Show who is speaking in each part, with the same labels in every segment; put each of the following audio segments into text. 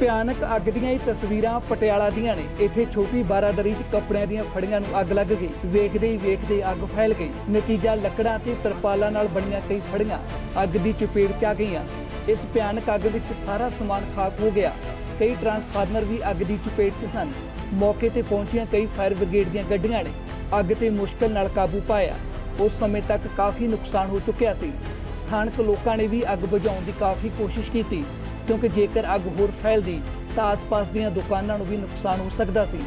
Speaker 1: ਭਿਆਨਕ ਅੱਗ ਦੀਆਂ ਇਹ ਤਸਵੀਰਾਂ ਪਟਿਆਲਾ ਦੀਆਂ ਨੇ। ਇੱਥੇ ਛੋਟੀ ਬਾਰਾਦਰੀ 'ਚ ਕੱਪੜਿਆਂ ਦੀਆਂ ਫੜੀਆਂ ਨੂੰ ਅੱਗ ਲੱਗ ਗਈ। ਵੇਖਦੇ ਹੀ ਵੇਖਦੇ ਅੱਗ ਫੈਲ ਗਈ। ਨਤੀਜਾ ਲੱਕੜਾਂ ਤੇ ਤਰਪਾਲਾਂ ਨਾਲ ਬਣੀਆਂ ਕਈ ਫੜੀਆਂ। ਅੱਗ ਦੀ ਚਪੇਟ 'ਚ ਆ ਗਈਆਂ। ਇਸ ਭਿਆਨਕ ਅੱਗ ਵਿੱਚ ਸਾਰਾ ਸਮਾਨ ਖਾਕ ਹੋ ਗਿਆ। ਕਈ ਟਰਾਂਸਫਾਰਮਰ ਵੀ ਅੱਗ ਦੀ ਚਪੇਟ 'ਚ ਸਨ। ਮੌਕੇ ਤੇ ਪਹੁੰਚੀਆਂ ਕਈ ਫਾਇਰ ਬ੍ਰਿਗੇਡ ਦੀਆਂ ਗੱਡੀਆਂ ਨੇ। ਅੱਗ ਤੇ ਮੁਸ਼ਕਲ ਨਾਲ ਕਾਬੂ ਪਾਇਆ। ਉਸ ਸਮੇਂ ਤੱਕ ਕਾਫੀ ਨੁਕਸਾਨ ਹੋ ਚੁੱਕਿਆ ਸੀ। ਸਥਾਨਕ ਲੋਕਾਂ ਨੇ ਵੀ ਅੱਗ ਬੁਝਾਉਣ ਦੀ ਕਾਫੀ ਕੋਸ਼ਿਸ਼ ਕੀਤੀ। ਕਿਉਂਕਿ ਜੇਕਰ ਅੱਗ ਹੋਰ ਫੈਲਦੀ ਤਾਂ ਆਸ-ਪਾਸ ਦੀਆਂ ਦੁਕਾਨਾਂ ਨੂੰ ਵੀ ਨੁਕਸਾਨ ਹੋ ਸਕਦਾ ਸੀ।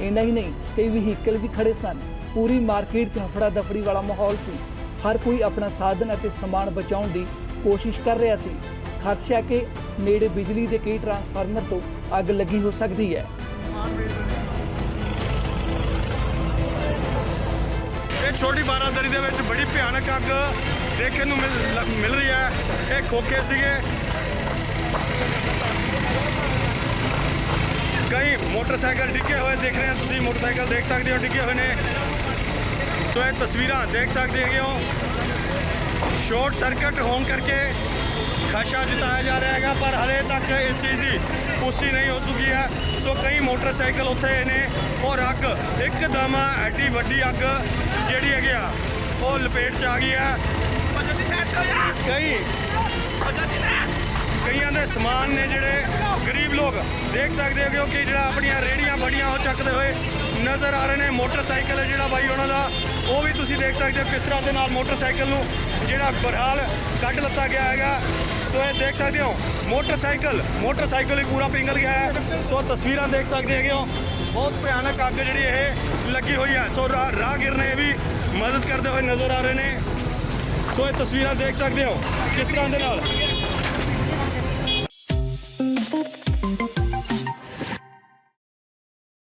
Speaker 1: ਇੰਨਾ ਹੀ ਨਹੀਂ, ਕਈ ਵਹੀਕਲ ਵੀ ਖੜੇ ਸਨ। ਪੂਰੀ ਮਾਰਕੀਟ 'ਚ ਹਫੜਾ ਦਫੜੀ ਵਾਲਾ ਮਾਹੌਲ ਸੀ। ਹਰ ਕੋਈ ਆਪਣਾ ਸਾਧਨ ਅਤੇ ਸਮਾਨ ਬਚਾਉਣ ਦੀ ਕੋਸ਼ਿਸ਼ ਕਰ ਰਿਹਾ ਸੀ। ਖਦਸ਼ਾ ਕਿ ਨੇੜੇ ਬਿਜਲੀ ਦੇ ਕਈ ਟਰਾਂਸਫਾਰਮਰ ਤੋਂ ਅੱਗ ਲੱਗੀ ਹੋ ਸਕਦੀ ਹੈ।
Speaker 2: ਇਹ ਛੋਟੀ ਬਾਰਾਦਰੀ ਦੇ ਵਿੱਚ ਬੜੀ ਭਿਆਨਕ ਅੱਗ ਦੇਖਣ ਨੂੰ ਮਿਲ ਮਿਲ ਰਹੀ ਹੈ। ਇਹ ਖੋਕੇ ਸੀਗੇ। ਕਈ ਮੋਟਰਸਾਈਕਲ ਡਿੱਗੇ ਹੋਏ ਦੇਖ ਰਹੇ ਹੋ ਤੁਸੀਂ, ਮੋਟਰਸਾਈਕਲ ਦੇਖ ਸਕਦੇ ਹੋ, ਡਿੱਗੇ ਹੋਏ ਨੇ। ਸੋ ਇਹ ਤਸਵੀਰਾਂ ਦੇਖ ਸਕਦੇ ਹੈਗੇ ਹੋ। ਸ਼ਾਰਟ ਸਰਕਟ ਹੋਣ ਕਰਕੇ ਖਸ਼ਾ ਜਤਾਇਆ ਜਾ ਰਿਹਾ ਹੈਗਾ, ਪਰ ਹਲੇ ਤੱਕ ਇਸ ਚੀਜ਼ ਦੀ ਪੁਸ਼ਟੀ ਨਹੀਂ ਹੋ ਚੁੱਕੀ ਹੈ। ਸੋ ਕਈ ਮੋਟਰਸਾਈਕਲ ਉੱਥੇ ਨੇ ਔਰ ਅੱਗ, ਇੱਕਦਮ ਐਡੀ ਵੱਡੀ ਅੱਗ ਜਿਹੜੀ ਹੈਗੀ ਆ, ਉਹ ਲਪੇਟ ਚ ਆ ਗਈ ਹੈ। ਕਈ ਕਈਆਂ ਦੇ ਸਮਾਨ ਨੇ ਜਿਹੜੇ ਗਰੀਬ ਲੋਕ ਦੇਖ ਸਕਦੇ ਹੋ ਕਿ ਜਿਹੜਾ ਆਪਣੀਆਂ ਰੇੜੀਆਂ ਬੜੀਆਂ ਉਹ ਚੱਕਦੇ ਹੋਏ ਨਜ਼ਰ ਆ ਰਹੇ ਨੇ। ਮੋਟਰਸਾਈਕਲ ਹੈ ਜਿਹੜਾ ਬਾਈ ਉਹਨਾਂ ਦਾ, ਉਹ ਵੀ ਤੁਸੀਂ ਦੇਖ ਸਕਦੇ ਹੋ ਕਿਸ ਤਰ੍ਹਾਂ ਦੇ ਨਾਲ ਮੋਟਰਸਾਈਕਲ ਨੂੰ ਜਿਹੜਾ ਬਰਹਾਲ ਕੱਢ ਲੱਤਾ ਗਿਆ ਹੈਗਾ। ਸੋ ਇਹ ਦੇਖ ਸਕਦੇ ਹੋ, ਮੋਟਰਸਾਈਕਲ ਮੋਟਰਸਾਈਕਲ ਵੀ ਪੂਰਾ ਪਿੰਗਲ ਗਿਆ ਹੈ। ਸੋ ਤਸਵੀਰਾਂ ਦੇਖ ਸਕਦੇ ਹੈਗੇ ਹੋ, ਬਹੁਤ ਭਿਆਨਕ ਅੱਗ ਜਿਹੜੀ ਇਹ ਲੱਗੀ ਹੋਈ ਹੈ। ਸੋ ਰਾਹ- ਰਾਹਗੀਰ ਨੇ ਵੀ ਮਦਦ ਕਰਦੇ ਹੋਏ ਨਜ਼ਰ ਆ ਰਹੇ ਨੇ। ਸੋ ਇਹ ਤਸਵੀਰਾਂ ਦੇਖ ਸਕਦੇ ਹੋ ਕਿਸ ਤਰ੍ਹਾਂ ਦੇ ਨਾਲ?